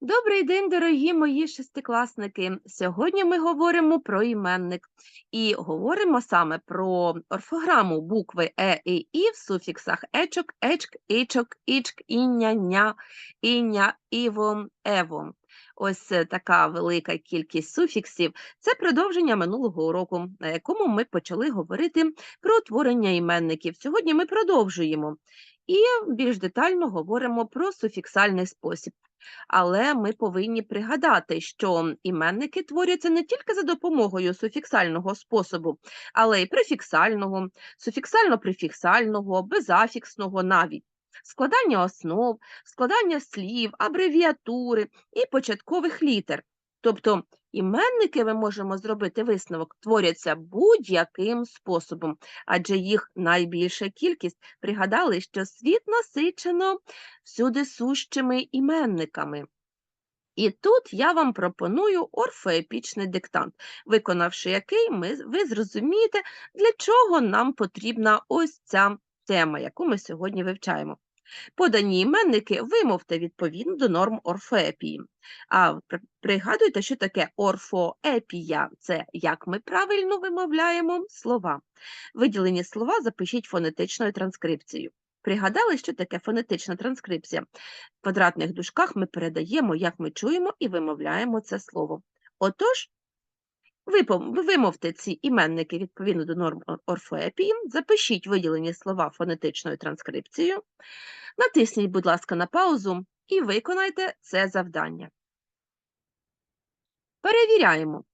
Добрий день, дорогі мої шестикласники. Сьогодні ми говоримо про іменник і говоримо саме про орфограму букви Е і І в суфіксах ечок, ечк, ічок, ічк, іння, ня, іння, іво, ево. Ось така велика кількість суфіксів. Це продовження минулого уроку, на якому ми почали говорити про утворення іменників. Сьогодні ми продовжуємо і більш детально говоримо про суфіксальний спосіб. Але ми повинні пригадати, що іменники творяться не тільки за допомогою суфіксального способу, але й префіксального, суфіксально-префіксального, безафіксного навіть. Складання основ, складання слів, абревіатури і початкових літер. Тобто іменники ми можемо зробити висновок, творяться будь-яким способом, адже їх найбільша кількість пригадали, що світ насичено всюди сущими іменниками. І тут я вам пропоную орфоепічний диктант, виконавши який ми, ви зрозумієте, для чого нам потрібна ось ця тема, яку ми сьогодні вивчаємо. Подані іменники вимовте відповідно до норм орфоепії. А пригадуйте, що таке орфоепія це як ми правильно вимовляємо слова. Виділені слова запишіть фонетичною транскрипцією. Пригадали, що таке фонетична транскрипція? В квадратних дужках ми передаємо, як ми чуємо і вимовляємо це слово. Отож, вимовте ці іменники відповідно до норм ор- орфоепії, запишіть виділені слова фонетичною транскрипцією, натисніть, будь ласка, на паузу і виконайте це завдання. Перевіряємо.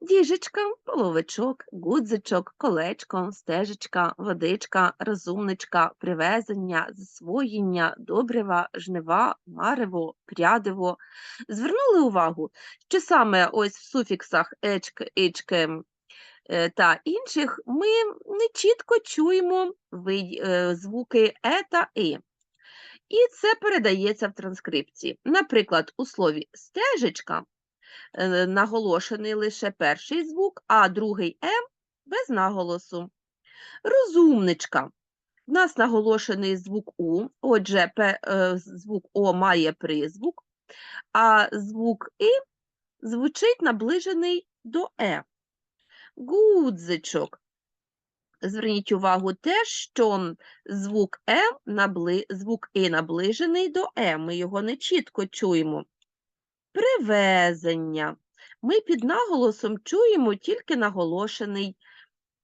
Діжечка, половичок, гудзичок, колечко, стежечка, водичка, розумничка, привезення, засвоєння, добрива, жнива, марево, прядиво. Звернули увагу, що саме ось в суфіксах ечк, ічке е, та інших ми не чітко чуємо е, звуки е та і. І це передається в транскрипції. Наприклад, у слові стежечка наголошений лише перший звук, а другий М без наголосу. Розумничка. У нас наголошений звук У, отже, е, звук О має призвук, а звук І звучить наближений до Е. Гудзичок. Зверніть увагу те, що звук Е набли... звук І наближений до Е, ми його не чітко чуємо. Привезення. Ми під наголосом чуємо тільки наголошений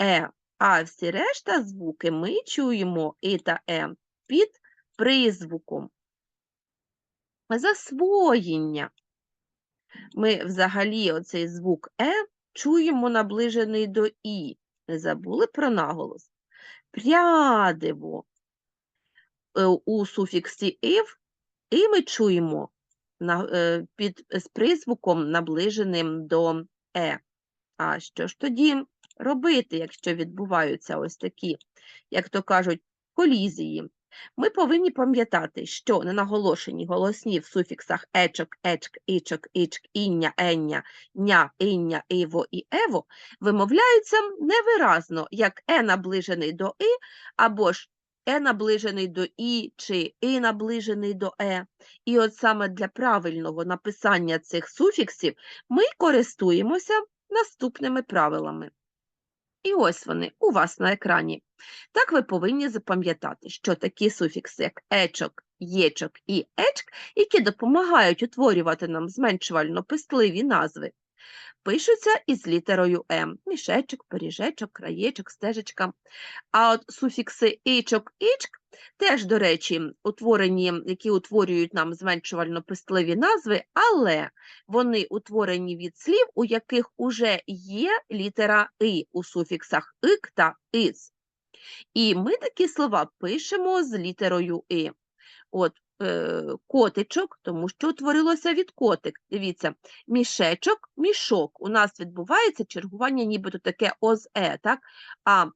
Е, а всі решта звуки ми чуємо І та Е під призвуком. Засвоєння. Ми взагалі оцей звук Е чуємо наближений до І. Не забули про наголос. Прядиво. Е, У суфіксі «ив» і ми чуємо під, з призвуком, наближеним до Е. А що ж тоді робити, якщо відбуваються ось такі, як то кажуть, колізії? Ми повинні пам'ятати, що ненаголошені голосні в суфіксах ечок, ечк, ічок, ічк, іння, ення, ня, іння, іво і ево вимовляються невиразно, як е наближений до і, або ж е наближений до і чи і наближений до е. І от саме для правильного написання цих суфіксів ми користуємося наступними правилами. І ось вони у вас на екрані. Так ви повинні запам'ятати, що такі суфікси, як ечок, єчок і ечк, які допомагають утворювати нам зменшувально-пистливі назви, пишуться із літерою М – мішечок, пиріжечок, краєчок, стежечка. А от суфікси ічок, ічк теж, до речі, утворені, які утворюють нам зменшувально-пистливі назви, але вони утворені від слів, у яких уже є літера И у суфіксах ик та иц. І ми такі слова пишемо з літерою И. От котичок, тому що утворилося від котик. Дивіться, мішечок, мішок. У нас відбувається чергування нібито таке оз-е, так? А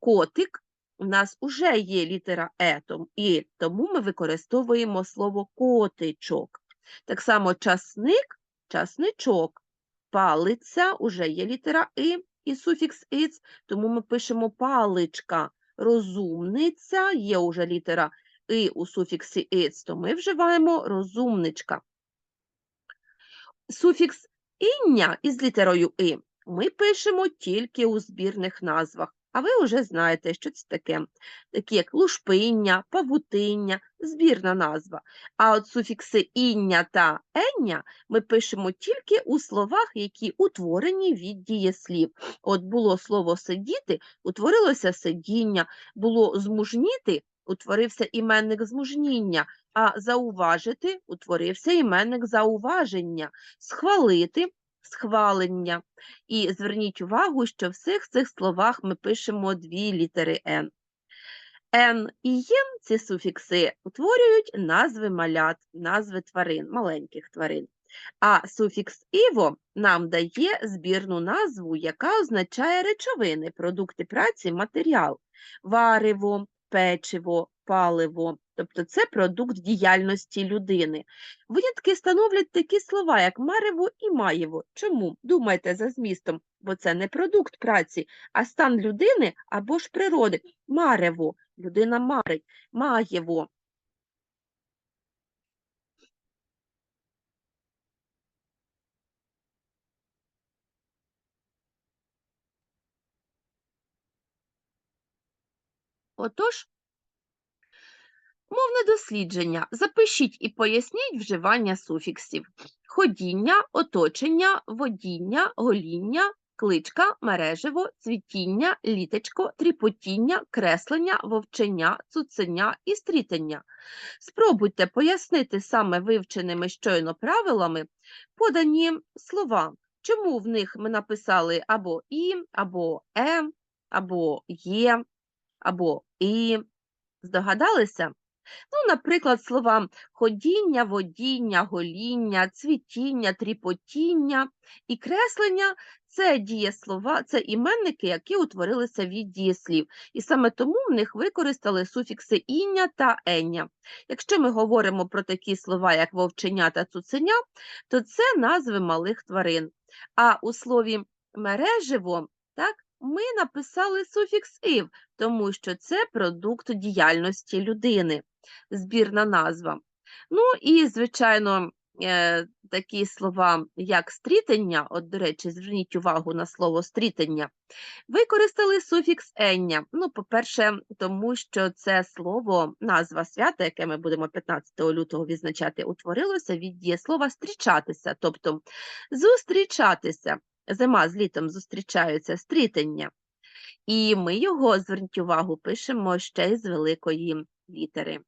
котик у нас вже є літера Е, і тому ми використовуємо слово котичок. Так само часник, часничок, палиця уже є літера И і суфікс «иц», тому ми пишемо паличка. Розумниця є уже літера И у суфіксі «иц», то ми вживаємо розумничка. суфікс іння із літерою и ми пишемо тільки у збірних назвах. А ви вже знаєте, що це таке, такі як лушпиння, павутиння, збірна назва. А от суфікси іння та ення ми пишемо тільки у словах, які утворені від дієслів. От було слово сидіти, утворилося сидіння, було змужніти, утворився іменник змужніння, а зауважити утворився іменник зауваження, схвалити схвалення. І зверніть увагу, що в всіх цих словах ми пишемо дві літери Н. Н і Єн ці суфікси утворюють назви малят, назви тварин, маленьких тварин. А суфікс іво нам дає збірну назву, яка означає речовини, продукти праці, матеріал, варево, печиво, паливо. Тобто це продукт діяльності людини. Винятки становлять такі слова, як марево і маєво. Чому? Думайте за змістом, бо це не продукт праці, а стан людини або ж природи. Марево, людина марить, маєво. Отож, мовне дослідження. Запишіть і поясніть вживання суфіксів. Ходіння, оточення, водіння, гоління, кличка, мережево, цвітіння, літечко, тріпотіння, креслення, вовчення, цуценя і стрітення. Спробуйте пояснити саме вивченими щойно правилами подані слова. Чому в них ми написали або і, або е, або є, або і. Здогадалися? Ну, наприклад, слова ходіння, водіння, гоління, цвітіння, тріпотіння і креслення це дієслова, це іменники, які утворилися від дієслів. І саме тому в них використали суфікси іння та ення. Якщо ми говоримо про такі слова, як вовченя та цуценя, то це назви малих тварин. А у слові мереживо, так, ми написали суфікс ив, тому що це продукт діяльності людини, збірна назва. Ну і, звичайно, е, такі слова, як стрітення, от, до речі, зверніть увагу на слово стрітення, використали суфікс ення. Ну, по-перше, тому що це слово, назва свята, яке ми будемо 15 лютого відзначати, утворилося від дієслова стрічатися, тобто зустрічатися. Зима з літом зустрічаються стрітення. І ми його, зверніть увагу, пишемо ще й з великої літери.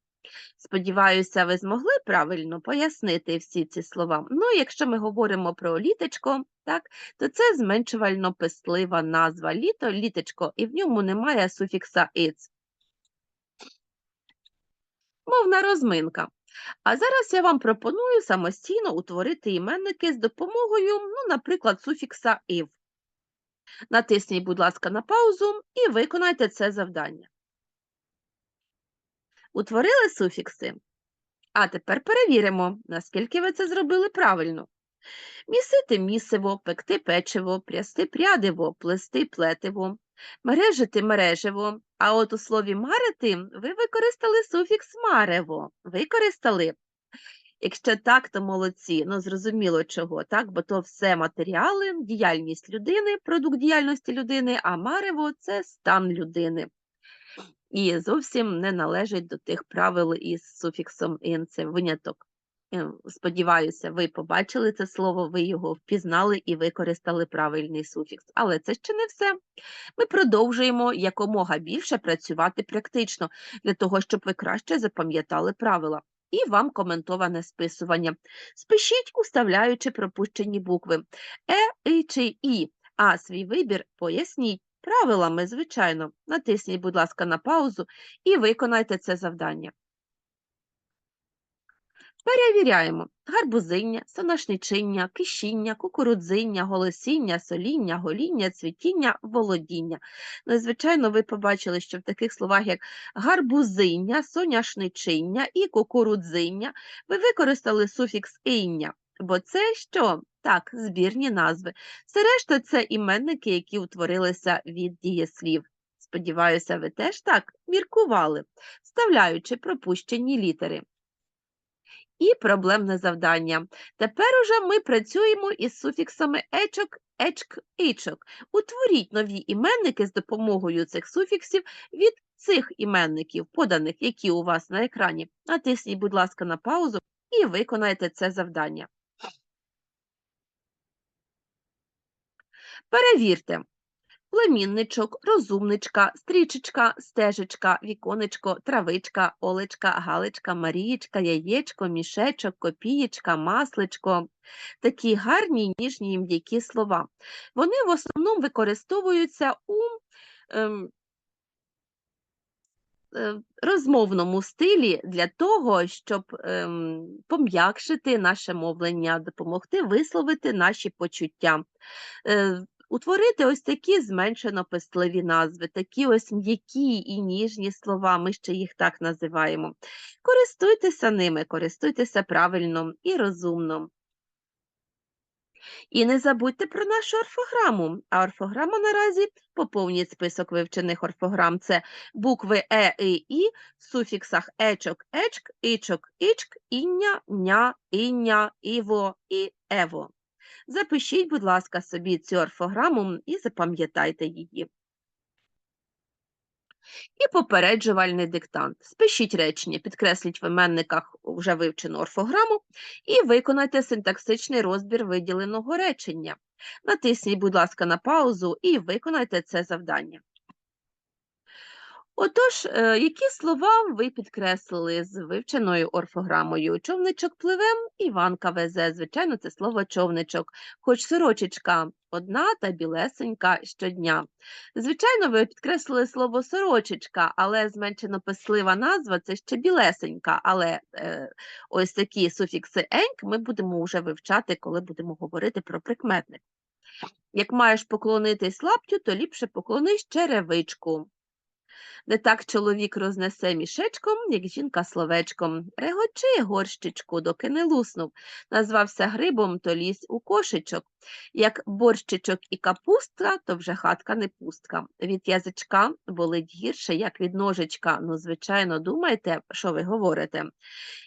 Сподіваюся, ви змогли правильно пояснити всі ці слова. Ну, якщо ми говоримо про літечко, так, то це зменшувально пислива назва літо, літечко, і в ньому немає суфікса «иц». Мовна розминка. А зараз я вам пропоную самостійно утворити іменники з допомогою, ну, наприклад, суфікса ив. Натисніть, будь ласка, на паузу і виконайте це завдання. Утворили суфікси? А тепер перевіримо, наскільки ви це зробили правильно. Місити місиво, пекти печиво, прясти прядиво, плести плетиво, мережити мереживо. А от у слові марити ви використали суфікс марево. Використали. Якщо так, то молодці. Ну, зрозуміло чого, так? Бо то все матеріали, діяльність людини, продукт діяльності людини, а марево це стан людини. І зовсім не належить до тих правил із суфіксом «ін» – це виняток. Е, Сподіваюся, ви побачили це слово, ви його впізнали і використали правильний суфікс. Але це ще не все. Ми продовжуємо якомога більше працювати практично, для того, щоб ви краще запам'ятали правила. І вам коментоване списування. Спишіть, уставляючи пропущені букви Е, И чи І, а свій вибір поясніть. Правилами, звичайно, натисніть, будь ласка, на паузу і виконайте це завдання. Перевіряємо гарбузиння, соняшничиння, кишіння, кукурудзиння, голосіння, соління, гоління, цвітіння, володіння. Ну, звичайно, ви побачили, що в таких словах, як гарбузиння, соняшничиння і кукурудзиння, ви використали суфікс «іння», бо це що? Так, збірні назви. Все решта це іменники, які утворилися від дієслів. Сподіваюся, ви теж так міркували, вставляючи пропущені літери. І проблемне завдання. Тепер уже ми працюємо із суфіксами ечок, ечк, ічок. Утворіть нові іменники з допомогою цих суфіксів від цих іменників, поданих, які у вас на екрані. Натисніть, будь ласка, на паузу і виконайте це завдання. Перевірте. Племінничок, розумничка, стрічечка, стежечка, віконечко, травичка, олечка, галечка, марієчка, яєчко, мішечок, копієчка, масличко. Такі гарні, ніжні м'які слова. Вони в основному використовуються у ем, е, розмовному стилі для того, щоб ем, пом'якшити наше мовлення, допомогти висловити наші почуття. Е, Утворити ось такі зменшено пестливі назви, такі ось м'які і ніжні слова, ми ще їх так називаємо. Користуйтеся ними, користуйтеся правильно і розумно. І не забудьте про нашу орфограму. А орфограма наразі поповнює список вивчених орфограм. Це букви Е, І, І в суфіксах ечок, ечк, ічок, ічк, іння, ня, іння, іво і ево. Запишіть, будь ласка, собі цю орфограму і запам'ятайте її. І попереджувальний диктант. Спишіть речення, підкресліть в іменниках вже вивчену орфограму і виконайте синтаксичний розбір виділеного речення. Натисніть, будь ласка, на паузу і виконайте це завдання. Отож, е, які слова ви підкреслили з вивченою орфограмою? Човничок пливем, Іванка везе. Звичайно, це слово човничок, хоч сорочечка одна та білесенька щодня. Звичайно, ви підкреслили слово сорочечка, але зменшено пислива назва це ще білесенька. Але е, ось такі суфікси еньк ми будемо вже вивчати, коли будемо говорити про прикметник. Як маєш поклонитись лаптю, то ліпше поклонись черевичку. Не так чоловік рознесе мішечком, як жінка словечком. Регочи, горщичку, доки не луснув. Назвався грибом, то лізь у кошечок. Як борщичок і капустка, то вже хатка не пустка. Від язичка болить гірше, як від ножичка. Ну, звичайно, думайте, що ви говорите.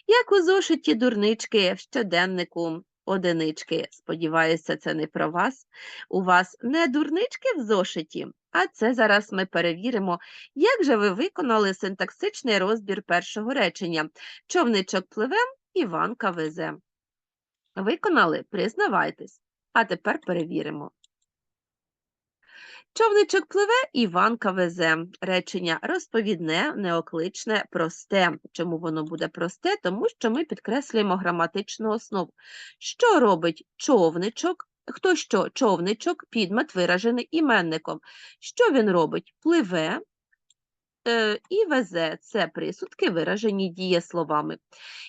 Як у зошиті дурнички в щоденнику. Одинички, сподіваюся, це не про вас. У вас не дурнички в зошиті, а це зараз ми перевіримо, як же ви виконали синтаксичний розбір першого речення. Човничок пливем, Іванка везе. Виконали? Признавайтесь. А тепер перевіримо. Човничок пливе, Іванка везе. Речення розповідне, неокличне, просте. Чому воно буде просте? Тому що ми підкреслюємо граматичну основу. Що робить човничок? Хто що? Човничок, підмет виражений іменником. Що він робить? Пливе, і везе це присудки, виражені дієсловами.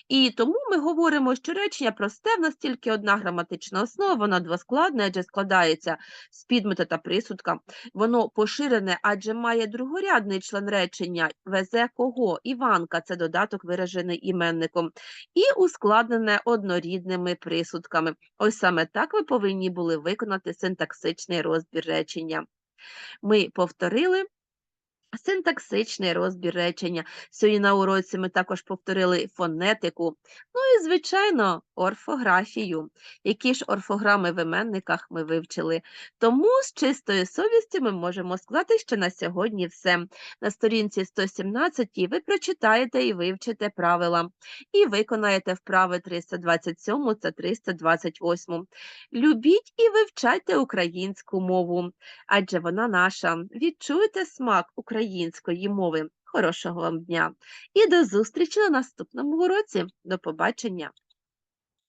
І тому ми говоримо, що речення просте, в нас тільки одна граматична основа, вона двоскладна, адже складається з підмета та присудка. Воно поширене, адже має другорядний член речення везе кого? Іванка це додаток, виражений іменником, і ускладнене однорідними присудками. Ось саме так ви повинні були виконати синтаксичний розбір речення. Ми повторили. Синтаксичний розбір речення. Сьогодні на уроці ми також повторили фонетику, ну і, звичайно, орфографію. Які ж орфограми в іменниках ми вивчили. Тому з чистою совістю ми можемо сказати, що на сьогодні все. На сторінці 117 ви прочитаєте і вивчите правила, і виконаєте вправи 327 та 328. Любіть і вивчайте українську мову, адже вона наша. Відчуйте смак української української мови. Хорошого вам дня і до зустрічі на наступному уроці. До побачення!